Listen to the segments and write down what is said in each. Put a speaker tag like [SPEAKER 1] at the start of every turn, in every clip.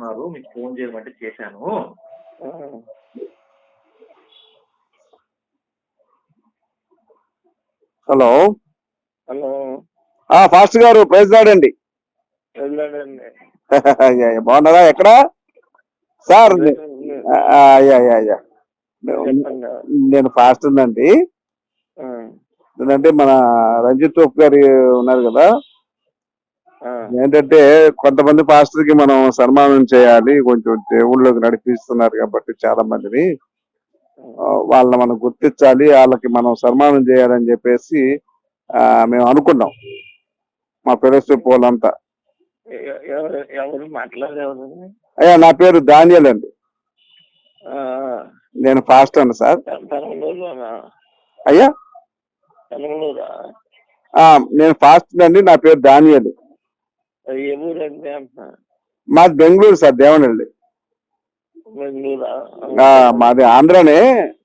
[SPEAKER 1] అన్నారు మీకు ఫోన్ చేయమంటే చేశాను.
[SPEAKER 2] హలో.
[SPEAKER 3] హలో.
[SPEAKER 2] ఆ ఫాస్ట్ గారు ప్రైజ్ రాడండి బాగున్నారా? ఎక్కడ? సార్ నేను ఫాస్ట్ ఉందండి. ఏంటంటే మన రంజిత్ తోప్ గారు ఉన్నారు కదా. ఏంటంటే కొంతమంది పాస్టర్కి మనం సన్మానం చేయాలి కొంచెం దేవుళ్ళకి నడిపిస్తున్నారు కాబట్టి చాలా మందిని వాళ్ళని మనం గుర్తించాలి వాళ్ళకి మనం సన్మానం చేయాలని చెప్పేసి ఆ, మేము అనుకున్నాం. మా ఫెలోషిప్ వాళ్ళంతా.
[SPEAKER 3] ఎ- ఎవరు ఎవరు మాట్లాడేవారు
[SPEAKER 2] అయ్యా నా పేరు దానియల్ అండి. నేను ఫాస్ట్ అండి సార్. అయ్యా. నేను ఫాస్ట్ అండి నా పేరు దానియల్
[SPEAKER 3] ఏ ఊరండి అంటున్నా?
[SPEAKER 2] మాది బెంగళూరు సార్
[SPEAKER 3] బెంగళూరా?
[SPEAKER 2] ఆ, మాది ఆంధ్రనే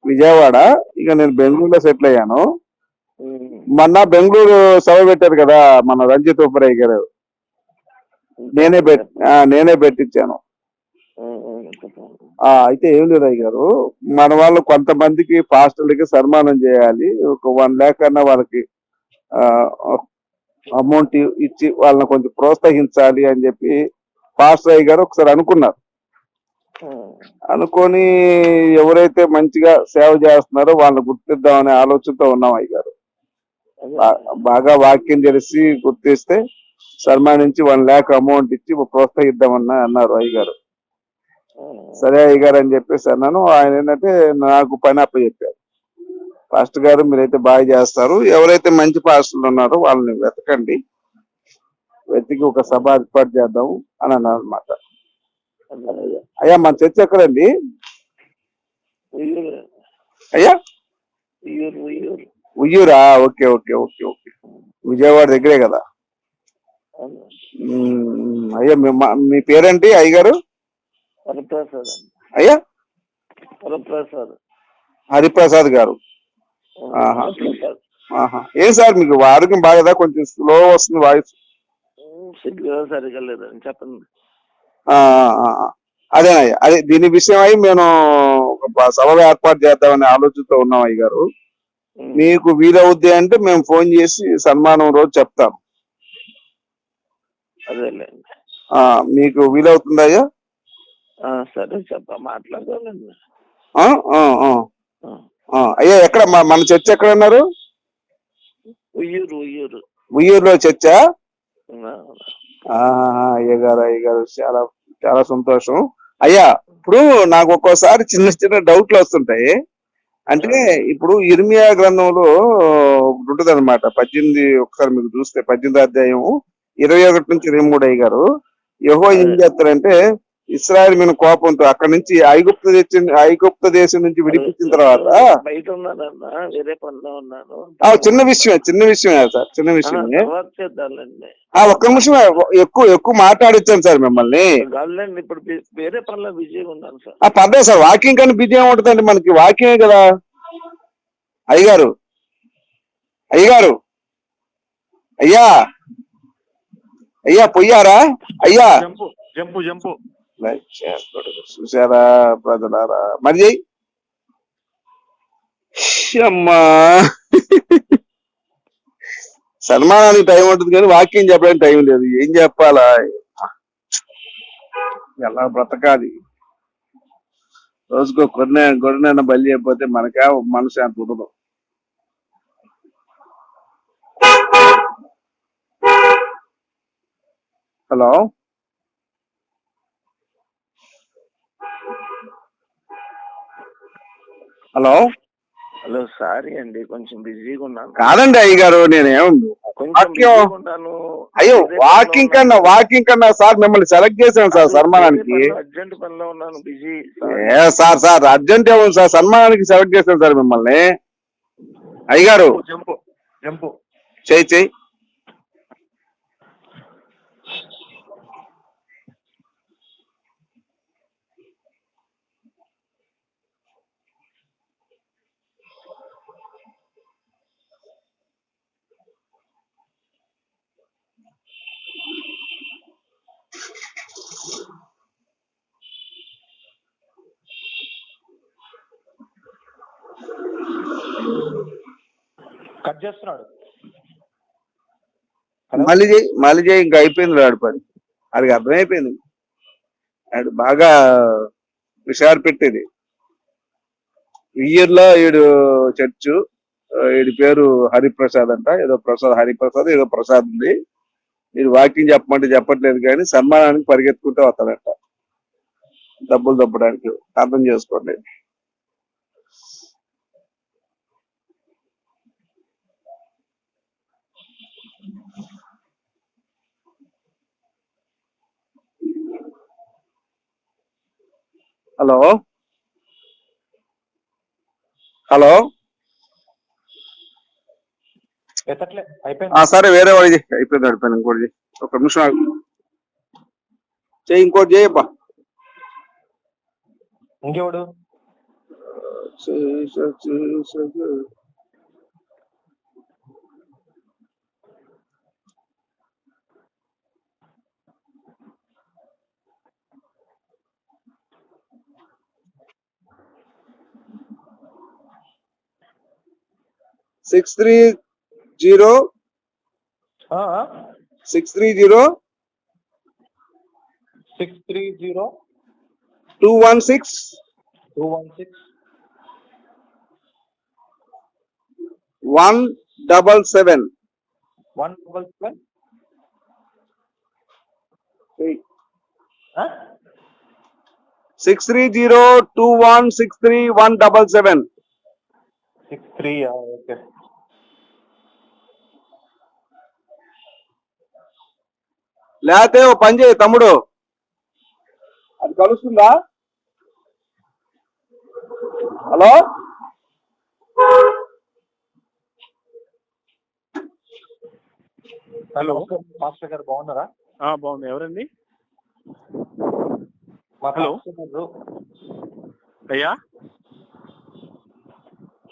[SPEAKER 2] విజయవాడ. ఇక నేను బెంగళూరులో సెటిల్ అయ్యాను. మొన్న బెంగళూరు సభ పెట్టారు కదా మన రంజిత్ ఉప్పరయ్య గారు. నేనే పెట్ నేనే పెట్టించాను. అయితే ఏం లేదు అయ్య గారు మన వాళ్ళు కొంతమందికి పాస్టర్లకి సన్మానం చేయాలి. ఒక వన్ ల్యాక్ అన్న వాళ్ళకి అమౌంట్ ఇచ్చి వాళ్ళని కొంచెం ప్రోత్సహించాలి అని చెప్పి పాస్టర్ అయ్య గారు ఒకసారి అనుకున్నారు. అనుకొని ఎవరైతే మంచిగా సేవ చేస్తున్నారో వాళ్ళని గుర్తిద్దామనే ఆలోచనతో ఉన్నాం అయ్య గారు.
[SPEAKER 3] అదే.
[SPEAKER 2] బా- బాగా వాక్యం తెలిసి గుర్తిస్తే సన్మానించి వన్ ల్యాక్ అమౌంట్ ఇచ్చి ప్రోత్సహిద్దామన్న అన్నారు అయ్య గారు.
[SPEAKER 3] ఉమ్,
[SPEAKER 2] సరే అయ్య గారు అని చెప్పేసి అన్నాను. ఆయన ఏంటంటే నాకు పని అప్ప చెప్పారు పాస్టర్ గారు మీరైతే బాగా చేస్తారు. ఎవరైతే మంచి పాస్టర్లు ఉన్నారో వాళ్ళని వెతకండి. వెతికి ఒక సభ ఏర్పాటు చేద్దాం అని అన్నారు అనమాట. అయ్యా మన చర్చ ఎక్కడండి? అయ్యా?
[SPEAKER 3] Uyyuru?
[SPEAKER 2] Okay okay okay okay. Vijayawada దగ్గరే కదా? అయ్యా మీ పేరేంటి అయ్యగారు?
[SPEAKER 3] వరప్రసాద్ అండి.
[SPEAKER 2] అయ్యా?
[SPEAKER 3] వరప్రసాద్
[SPEAKER 2] హరిప్రసాద్ గారు. ఏం సార్ మీకు ఆరోగ్యం బాగదా? కొంచెం స్లో వస్తుంది వాయిస్.
[SPEAKER 3] సరిగా చెప్పండి.
[SPEAKER 2] అదేనయ్యా అదే దీని విషయం అయి మేము ఒక సభ ఏర్పాటు చేద్దామనే ఆలోచనతో ఉన్నాం అయ్య గారు మీకు వీలవుద్ది అంటే మేము ఫోన్ చేసి సన్మానం రోజు చెప్తాం.
[SPEAKER 3] అదేలేండి
[SPEAKER 2] ఆ, మీకు వీలవుతుందా అయ్యా?
[SPEAKER 3] ఆ, సరే చెప్ప
[SPEAKER 2] ఆ. అయ్యా ఎక్కడ మన చర్చ ఎక్కడ ఉన్నారు
[SPEAKER 3] ఉయ్యూరు ఉయ్యూరు.
[SPEAKER 2] ఉయ్యూరులో చర్చ?
[SPEAKER 3] ఆ,
[SPEAKER 2] అయ్య గారు అయ్య గారు చాలా చాలా సంతోషం. అయ్యా ఇప్పుడు నాకు ఒక్కోసారి చిన్న చిన్న డౌట్లు వస్తుంటాయి. అంటే ఇప్పుడు ఇర్మియా గ్రంథంలో ఉంటుంది అనమాట పద్దెనిమిది ఒకసారి మీకు చూస్తే పద్దెనిమిది అధ్యాయం ఇరవై ఒకటి నుంచి ఇరవై మూడు అయ్య గారు యహో ఏం చేస్తారంటే ఇస్రాయల్ మీద కోపంతో అక్కడ నుంచి ఐగుప్త దేశం ఐగుప్త దేశం నుంచి విడిపించిన తర్వాత
[SPEAKER 3] బయట ఉన్నానన్నా వేరే పనిలో ఉన్నాను.
[SPEAKER 2] ఆ, చిన్న విషయమే చిన్న విషయమే సార్ చిన్న విషయమే. ఆ ఒక్క నిమిషం ఎక్కువ ఎక్కువ మాట్లాడించాను సార్ మిమ్మల్ని.
[SPEAKER 3] ఇప్పుడు వేరే పనిలో బిజీగా ఉన్నాను సార్.
[SPEAKER 2] ఆ పర్లేదు సార్ వాకింగ్ కన్నా బిజీ ఏముంటుందండి మనకి? వాకింగే కదా. అయ్యగారు. అయ్యగారు. అయ్యా. అయ్యా పొయ్యారా? అయ్యా.
[SPEAKER 1] Jump jump jump.
[SPEAKER 2] లైక్ చేస్తాడు. చూసారా ప్రజలారా మరి. అమ్మా సన్మానానికి టైం ఉంటుంది కానీ వాక్యం చెప్పడానికి టైం లేదు. ఏం చెప్పాలా? ఎలా బ్రతకాలి? రోజుకో కొన్ని గొర్రెనైనా బలి అయిపోతే మనకే మనసు అంత ఉండదు. Hello hello?
[SPEAKER 3] హలో సారీ అండి కొంచెం బిజీగా ఉన్నాను.
[SPEAKER 2] కాదండి అయ్య గారు నేనేం
[SPEAKER 3] కొంచెం
[SPEAKER 2] వాక్యం-
[SPEAKER 3] బిజీగా ఉన్నాను.
[SPEAKER 2] అయ్యో వాకింగ్ కన్నా. వాకింగ్ కన్నా సార్ మిమ్మల్ని సెలెక్ట్ చేశాను సార్ సన్మానానికి.
[SPEAKER 3] అర్జెంట్ పనిలో ఉన్నాను బిజీ
[SPEAKER 2] ఏ సార్ సార్ అర్జెంట్ ఏముంది సార్? సన్మానానికి సెలెక్ట్ చేశాను సార్ మిమ్మల్ని. అయ్యగారు.
[SPEAKER 1] Jump jump.
[SPEAKER 2] చేయి చేయి
[SPEAKER 1] కట్ చేస్తున్నాడు.
[SPEAKER 2] మళ్ళీ చేయి మళ్ళీ చేయి ఇంకా అయిపోయింది వాడు పని. అది అర్థమైపోయింది. వాడు బాగా హుషారు పెట్టేది. ఇయర్లో ఈడు చర్చు వీడి పేరు హరిప్రసాద్ అంట. ఏదో ప్రసాద్ హరిప్రసాద్ ఏదో ప్రసాద్ ఉంది. మీరు వాకింగ్ చెప్పమంటే చెప్పట్లేదు కానీ సన్మానానికి పరిగెత్తుకుంటూ వస్తాడంట. డబ్బులు దప్పడానికి అర్థం చేసుకోండి. హలో హలో
[SPEAKER 1] ఎత్తట్లే అయిపోయింది
[SPEAKER 2] ఆ సరే వేరే వాడి చెయ్. అయిపోయింది అయిపోయింది ఇంకోటి చెయ్. ఒక నిమిషం. చెయ్యి ఇంకోటి చేయబ్బా
[SPEAKER 1] ఇంకెవడు
[SPEAKER 2] सिक्स थ्री ज़ीरो? हाँ, हाँ। Six
[SPEAKER 1] three zero? Six
[SPEAKER 2] three zero. Two
[SPEAKER 1] one six? Two
[SPEAKER 2] one six. One
[SPEAKER 1] double seven. One
[SPEAKER 2] double seven. हाँ? Six three zero two one six three
[SPEAKER 1] one double seven. Six three okay.
[SPEAKER 2] లేకపోతే ఓ పని చేయి తమ్ముడు. అది కలుస్తుందా? Hello?
[SPEAKER 1] Hello. Master గారు బాగున్నారా?
[SPEAKER 4] ఆ, బాగుంది ఎవరండి? హలో. అయ్యా?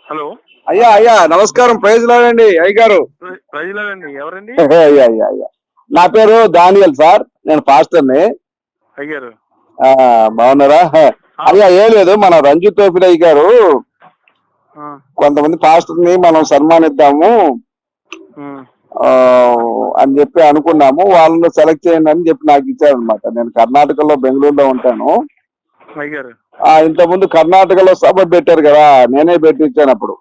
[SPEAKER 4] హలో.
[SPEAKER 2] అయ్యా అయ్యా నమస్కారం. ప్రైజ్ లాడండి అయ్య గారు
[SPEAKER 4] ప్ర- ప్రజలండి ఎవరండి?
[SPEAKER 2] అయ్యా అయ్యా అయ్యా. నా పేరు దానియల్ సార్. నేను పాస్టర్ని.
[SPEAKER 4] అయ్యారు
[SPEAKER 2] ఆ, బాగున్నారా? అయ్యా ఏం లేదు మన రంజు తోపిడయ్య గారు కొంతమంది పాస్టర్ని మనం సన్మానిద్దాము. అని చెప్పి అనుకున్నాము. వాళ్ళని సెలెక్ట్ చేయండి అని చెప్పి నాకు ఇచ్చారనమాట నేను కర్ణాటకలో బెంగళూరులో ఉంటాను. ఇంతకుముందు కర్ణాటకలో సభ పెట్టారు కదా నేనే పెట్టించాను అప్పుడు.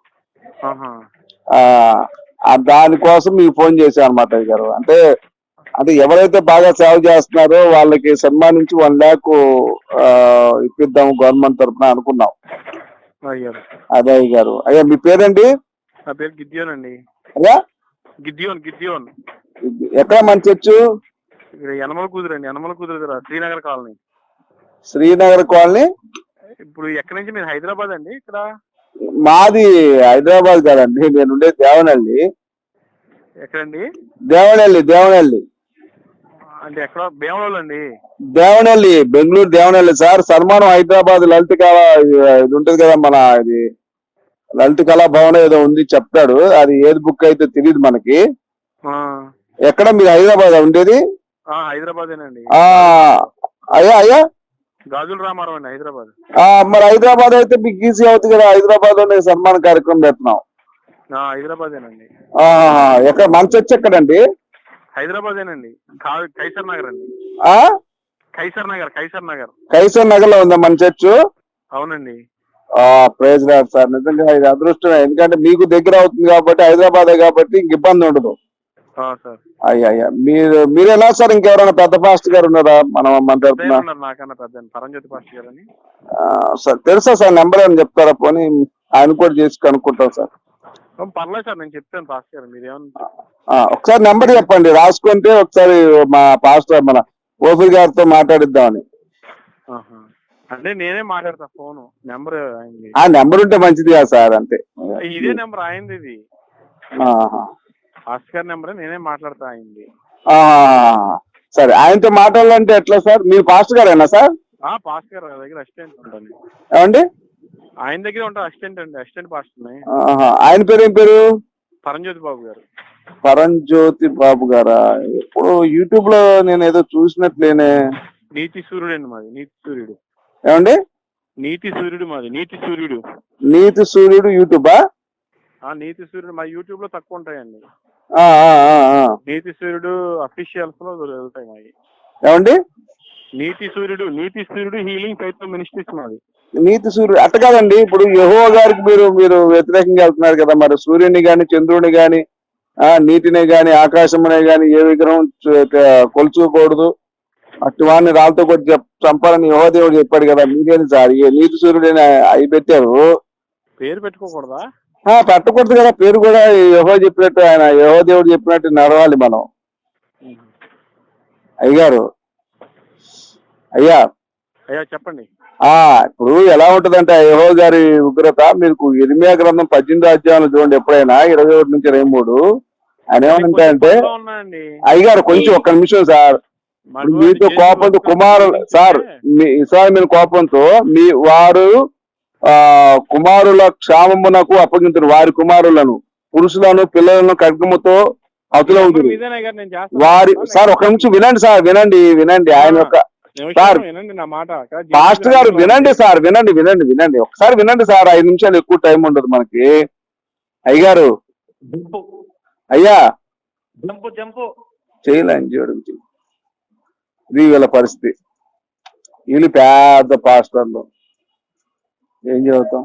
[SPEAKER 2] దానికోసం మీకు ఫోన్ చేశాను అనమాట గారు అంటే అంటే ఎవరైతే బాగా సేవ చేస్తున్నారో వాళ్ళకి సన్మానించి వన్ ల్యాక్ ఇప్పిద్దాం గవర్నమెంట్ తరఫున అనుకున్నాం. అదే గారు అయ్యా మీ పేరేంటి?
[SPEAKER 4] నా పేరు గిద్యోన్ అండి
[SPEAKER 2] అయ్యా?
[SPEAKER 4] గిద్యోన్ గిద్యోన్.
[SPEAKER 2] ఎక్కడ మన చర్చు?
[SPEAKER 4] ఇక్కడ యనమల కూతురు అండి యనమల కూతురు దగ్గర శ్రీనగర్ కాలనీ.
[SPEAKER 2] శ్రీనగర్ కాలనీ?
[SPEAKER 4] ఇప్పుడు ఎక్కడి నుంచి మీరు హైదరాబాద్ అండి ఇక్కడ?
[SPEAKER 2] మాది హైదరాబాద్ కాదండి నేను ఉండేది దేవనహల్లి
[SPEAKER 4] ఎక్కడండి?
[SPEAKER 2] దేవనహల్లి దేవనహల్లి
[SPEAKER 4] అంటే ఎక్కడ భీమవరం అండి.
[SPEAKER 2] దేవనహల్లి బెంగళూరు దేవనహల్లి సార్. సన్మానం హైదరాబాద్ లలిత కళ ఇది ఉంటుంది కదా మన ఇది లలిత కళా భవన్ ఏదో ఉంది చెప్తాడు. అది ఏది బుక్ అయితే తెలియదు మనకి.
[SPEAKER 4] ఆ,
[SPEAKER 2] ఎక్కడ మీరు హైదరాబాద్ ఉండేది?
[SPEAKER 4] ఆ, హైదరాబాదేనండి.
[SPEAKER 2] ఆ అయ్యా అయ్యా.
[SPEAKER 4] గాజుల రామారావు అండి హైదరాబాద్.
[SPEAKER 2] ఆ, మరి హైదరాబాద్ అయితే మీకు ఈజీ అవుతుంది కదా. హైదరాబాద్లోనే సన్మాన కార్యక్రమం పెడుతున్నాం.
[SPEAKER 4] ఆ, హైదరాబాదేనండి.
[SPEAKER 2] ఆ, ఎక్కడ మన చర్చ్ ఎక్కడండి?
[SPEAKER 4] హైదరాబాదేనండి. కా- కైసర్ నగర్ అండి.
[SPEAKER 2] ఆ?
[SPEAKER 4] కైసర్ నగర్ కైసర్ నగర్.
[SPEAKER 2] కైసర్ నగర్లో ఉందా మన చర్చ్?
[SPEAKER 4] అవునండి.
[SPEAKER 2] ఆ ప్రైజ్ రాదు సార్ నిజంగా ఇది అదృష్టమే. ఎందుకంటే మీకు దగ్గర అవుతుంది కాబట్టి హైదరాబాదే కాబట్టి ఇంక ఇబ్బంది ఉండదు. అయ్యా మీరు మీరేనా సార్? ఇంకెవరైనా పెద్ద పాస్ట్ గారు ఉన్నారా? మనం మన తరఫున
[SPEAKER 4] అని
[SPEAKER 2] సార్ తెలుసా సార్ నెంబర్ అని చెప్తారా? పోనీ ఆయన కూడా చేసి కనుక్కుంటాం సార్.
[SPEAKER 4] పర్లేదు సార్ నేను చెప్తాను పాస్టర్ గారు మీరు ఏమన్నా
[SPEAKER 2] ఒకసారి నెంబర్ చెప్పండి రాసుకుంటే ఒకసారి మా పాస్టర్ మన ఓఫీ గారితో మాట్లాడిద్దామని.
[SPEAKER 4] అంటే నేనే మాట్లాడతా ఫోన్ నెంబర్
[SPEAKER 2] ఆ నెంబర్ ఉంటే మంచిది కదా సార్ అంతే.
[SPEAKER 4] ఇదే నెంబర్ అయింది ఇది. గారి నెంబర్ నేనే మాట్లాడతా అయింది
[SPEAKER 2] సరే ఆయనతో మాట్లాడాలంటే ఎట్లా సార్? మీరు పాస్టర్ గారేనా సార్?
[SPEAKER 4] ఆ పాస్టర్ గారు దగ్గర అసిస్టెంట్ ఉంటాను
[SPEAKER 2] ఏమండి?
[SPEAKER 4] ఆయన దగ్గర ఉంటా అసిస్టెంట్ అండి అసిస్టెంట్ పాస్టర్.
[SPEAKER 2] ఆయన పేరు ఏం పేరు?
[SPEAKER 4] పరంజ్యోతి బాబు గారు.
[SPEAKER 2] పరంజ్యోతి బాబు గారా? ఇప్పుడు యూట్యూబ్లో నేను ఏదో చూసినట్లేనే.
[SPEAKER 4] నీతి సూర్యుడు అండి మాది నీతి సూర్యుడు.
[SPEAKER 2] ఏమండి?
[SPEAKER 4] నీతి సూర్యుడు మాది నీతి సూర్యుడు.
[SPEAKER 2] నీతి సూర్యుడు యూట్యూబా?
[SPEAKER 4] ఆ నీతి సూర్యుడు మా యూట్యూబ్లో తక్కువ ఉంటాయండి. నీతి సూర్యుడు అఫీషియల్స్లో దొరుకుతాయి మావి
[SPEAKER 2] ఏమండి?
[SPEAKER 4] నీతి సూర్యుడు నీతి సూర్యుడు హీలింగ్ ఫైత్ మినిస్ట్రీస్ మాది.
[SPEAKER 2] నీతి సూర్యుడు అట్ట కాదండి ఇప్పుడు యహో గారికి మీరు మీరు వ్యతిరేకంగా వెళ్తున్నారు కదా మరి సూర్యుని గాని చంద్రుని గాని ఆ నీటిని గాని ఆకాశమునే గాని ఏ విగ్రహం కొలుచుకోకూడదు. అట్టి వాడిని రాళ్ళతో కొట్టి చెప్- చంపాలని యహో దేవుడు చెప్పాడు కదా మీకేంది సార్. ఈ నీతి సూర్యుడని అవి పెట్టారు.
[SPEAKER 4] పేరు పెట్టుకోకూడదా?
[SPEAKER 2] ఆ పెట్టకూడదు కదా పేరు కూడా యహో చెప్పినట్టు ఆయన యహో దేవుడు చెప్పినట్టు నడవాలి మనం. అయ్యారు అయ్యా.
[SPEAKER 4] అయ్యా చెప్పండి.
[SPEAKER 2] ఆ ఇప్పుడు ఎలా ఉంటదంటే యహో గారి ఉగ్రత మీకు ఇరిమియా గ్రంథం పద్దెనిమిది అధ్యాయంలో చూడండి ఎప్పుడైనా ఇరవై ఒకటి నుంచి ఇరవై మూడు. ఆయన ఏమంటాయంటే అయ్యగారు కొంచెం ఒక్క నిమిషం సార్. మీతో కోపంతో కుమారు సార్ మీ ఇస్రాయల్ కోపంతో మీ వారు ఆ కుమారుల క్షామమునకు అప్పగింతురు. వారి కుమారులను పురుషులను పిల్లలను ఖడ్గముతో
[SPEAKER 4] చేస్తాను.
[SPEAKER 2] వారి సార్ ఒక నిమిషం వినండి సార్ వినండి వినండి. ఆయన యొక్క సార్,
[SPEAKER 4] వినండి నా మాట. జేసీ
[SPEAKER 2] గారు వినండి సార్ వినండి వినండి వినండి. ఒకసారి వినండి సార్ ఐదు నిమిషాలు ఎక్కువ టైం ఉండదు మనకి. అయ్యగారు.
[SPEAKER 1] జంపు.
[SPEAKER 2] అయ్యా.
[SPEAKER 1] Jump jump.
[SPEAKER 2] చేయలేం చేయడం ఇది వీళ్ళ పరిస్థితి. వీళ్ళు పెద్ద పాస్టర్లు. ఏం చదువుతాం?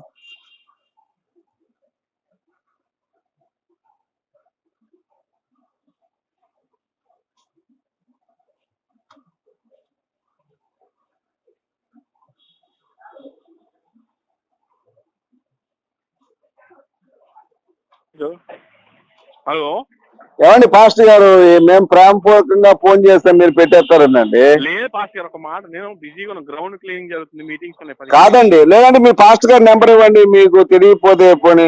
[SPEAKER 4] హలో?
[SPEAKER 2] ఏమండి పాస్టర్ గారు మేము ప్రేమపూర్వకంగా ఫోన్ చేస్తే మీరు పెట్టేస్తారండి
[SPEAKER 4] లేదు పాస్ గారు ఒక మాట. నేను బిజీగా గ్రౌండ్ క్లీనింగ్ జరుగుతుంది మీటింగ్స్
[SPEAKER 2] కాదండి. లేదంటే మీ పాస్టర్ గారి నెంబర్ ఇవ్వండి మీకు తెలియకపోతే పోనీ.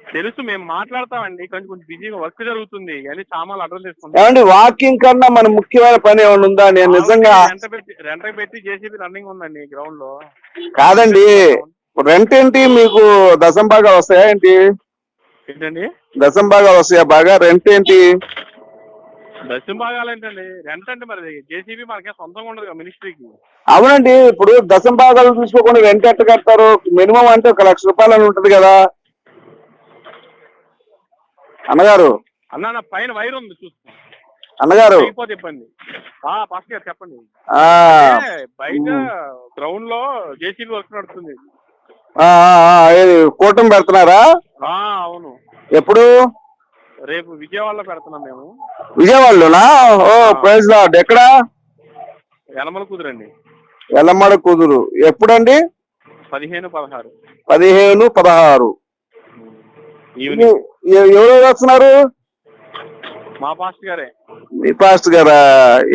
[SPEAKER 4] తెలుసు మేము మాట్లాడతామండి. కొంచెం కొంచెం బిజీగా వర్క్ జరుగుతుంది. అని సామాన్లు అడ్రస్ చేసుకుంటాం
[SPEAKER 2] ఏమండి వాకింగ్ కన్నా మన ముఖ్యమైన పని ఏమైనా ఉందా నేను నిజంగా
[SPEAKER 4] రెంట పెట్టి రెంట పెట్టి జేసీబీ రన్నింగ్ ఉందండి గ్రౌండ్లో.
[SPEAKER 2] కాదండి. రెంట్ ఏంటి మీకు దశం బాగా వస్తాయా ఏంటి?
[SPEAKER 4] ఏంటండి?
[SPEAKER 2] దశం బాగా వస్తాయా బాగా? రెంట్ ఏంటి?
[SPEAKER 4] దశం భాగాలు ఏంటండి? రెంట్ అంటే మరి. జేసీబీ మనకే సొంతంగా ఉండదు మినిస్ట్రీకి.
[SPEAKER 2] అవునండి. ఇప్పుడు దశం భాగాలు చూసుకోకుండా రెంట్ ఎట్ట కడతారు? మినిమం అంటే ఒక లక్ష రూపాయలు అని ఉంటది కదా. అన్నగారు.
[SPEAKER 4] అన్న పైన వైర్ ఉంది చూసుకో.
[SPEAKER 2] అన్నగారు.
[SPEAKER 4] ఇబ్బంది. చెప్పండి. బయట గ్రౌండ్లో జేసీబీ వర్క్ నడుస్తుంది.
[SPEAKER 2] కూటమి పెడుతున్నారా?
[SPEAKER 4] అవును.
[SPEAKER 2] ఎప్పుడు?
[SPEAKER 4] రేపు విజయవాడలో పెడుతున్నాం మేము.
[SPEAKER 2] విజయవాడలోనా? ఓ ప్రైజ్ లాడ్ ఎక్కడ?
[SPEAKER 4] యనమల కుదురండి
[SPEAKER 2] ఎల్లమ్మడ కుదురు ఎప్పుడండి?
[SPEAKER 4] పదిహేను పదహారు.
[SPEAKER 2] పదిహేను పదహారు. ఎవరు వస్తున్నారు?
[SPEAKER 4] మా పాస్ట్ గారే.
[SPEAKER 2] మీ పాస్ట్ గారా?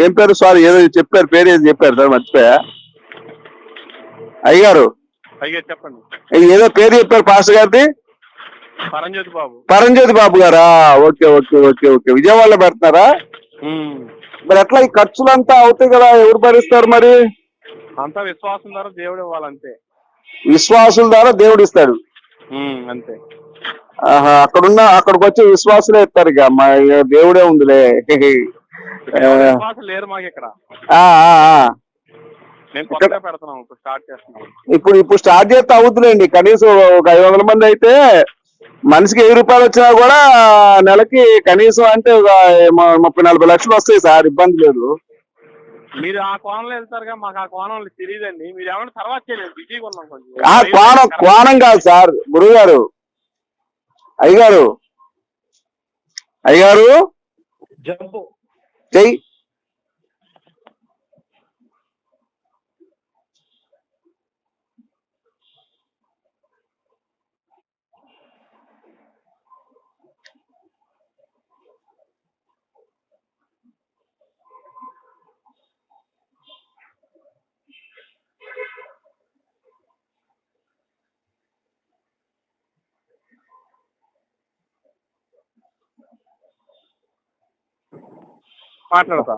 [SPEAKER 2] ఏం పేరు? సారీ ఏదో చెప్పారు పేరు ఏదో చెప్పారు సార్ మర్చిపోయా. అయ్యగారు.
[SPEAKER 4] చెప్పండి.
[SPEAKER 2] ఏదో పేరు చెప్పారు పాస్ట్ గారిది?
[SPEAKER 4] పరంజ్యోతి బాబు.
[SPEAKER 2] పరంజ్యోతి బాబు గారా? Okay okay okay okay. విజయవాడలో పెడుతున్నారా. మరి ఎట్లా ఈ ఖర్చులంతా అవుతాయి కదా ఎవరు భరిస్తారు మరి?
[SPEAKER 4] అంతా విశ్వాసం ద్వారా దేవుడు ఇవ్వాలంతే.
[SPEAKER 2] విశ్వాసుల ద్వారా దేవుడు ఇస్తాడు.
[SPEAKER 4] అంతే.
[SPEAKER 2] ఆహా అక్కడున్న అక్కడికి వచ్చే విశ్వాసులే ఇస్తారు ఇక. మా దేవుడే ఉందిలే.
[SPEAKER 4] లేరు మాకు ఇక్కడ. కొత్తగా పెడుతున్నాం ఇప్పుడు స్టార్ట్
[SPEAKER 2] ఇప్పుడు ఇప్పుడు స్టార్ట్ చేస్తే అవుతుందండి. కనీసం ఒక ఐదు వందల మంది అయితే మనిషికి వెయ్యి రూపాయలు వచ్చినా కూడా నెలకి కనీసం అంటే ఒక ముప్పై నలభై లక్షలు వస్తాయి సార్ ఇబ్బంది లేదు.
[SPEAKER 4] మీరు ఆ కోణంలో వెళ్తారుగా మాకు ఆ కోణంలో తెలియదండి మీరు ఏమన్నా తర్వాత చేయలేదు బిజీగా ఉన్నాం కొంచెం.
[SPEAKER 2] ఆ కోణం కోణం కాదు సార్ గురువు గారు అయ్యగారు. అయ్యగారు.
[SPEAKER 1] జంపు.
[SPEAKER 2] చెయ్యి.
[SPEAKER 4] మాట్లాడతా.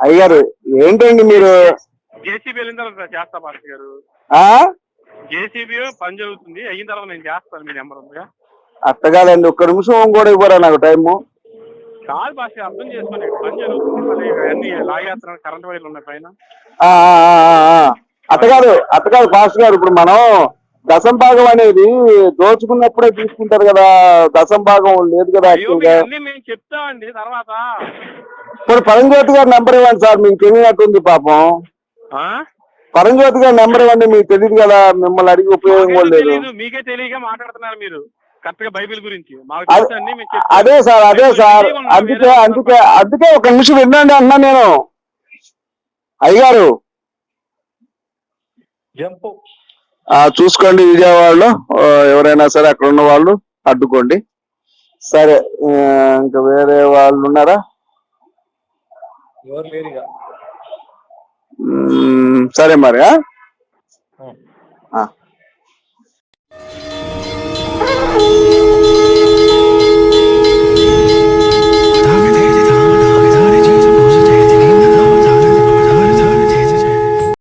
[SPEAKER 2] అయ్యగారు ఏంటండి మీరు?
[SPEAKER 4] జేసీబీ వెళ్ళిన తర్వాత చేస్తా పాస్టర్ గారు.
[SPEAKER 2] ఆ?
[SPEAKER 4] జేసీబీ పని జరుగుతుంది. అయిన తర్వాత నేను చేస్తాను మీ నెంబర్ ఉందిగా.
[SPEAKER 2] అట్టగాలండి ఒక్క నిమిషం కూడా ఇవ్వరా నాకు టైము?
[SPEAKER 4] కాదు భాష అర్థం చేసుకోండి. పని జరుగుతుంది. మళ్ళీ అన్ని లాగేస్తున్నాను కరెంట్ వైర్లు ఉన్నాయి పైన.
[SPEAKER 2] అట్టగాదు అట్టగాదు ఫాస్ట్ గారు ఇప్పుడు మనం దశం భాగం అనేది దోచుకున్నప్పుడే తీసుకుంటారు కదా. దశం భాగం లేదు కదా
[SPEAKER 4] చెప్తామండి. తర్వాత
[SPEAKER 2] ఇప్పుడు పరంజ్యోతి గారి నెంబర్ ఇవ్వండి సార్ మీకు తెలియనట్టుంది పాపం? పరంజ్యోతి గారి నెంబర్ ఇవ్వండి మీకు తెలియదు కదా మిమ్మల్ని అడిగి ఉపయోగం లేదు.
[SPEAKER 4] మీకే తెలియక మాట్లాడుతున్నారు మీరు. కరెక్ట్గా బైబిల్ గురించి. మాకు
[SPEAKER 2] అదే- సార్ అదే సార్. అందుకే అందుకే అందుకే ఒక నిమిషం వినండి అన్నా నేను. ఆ, చూసుకోండి విజయవాడలో. ఎవరైనా సరే అక్కడ ఉన్న వాళ్ళు అడ్డుకోండి. సరే ఇంకా వేరే వాళ్ళు ఉన్నారా?
[SPEAKER 1] ఎవరు లేరు ఇక
[SPEAKER 2] సరే మరి.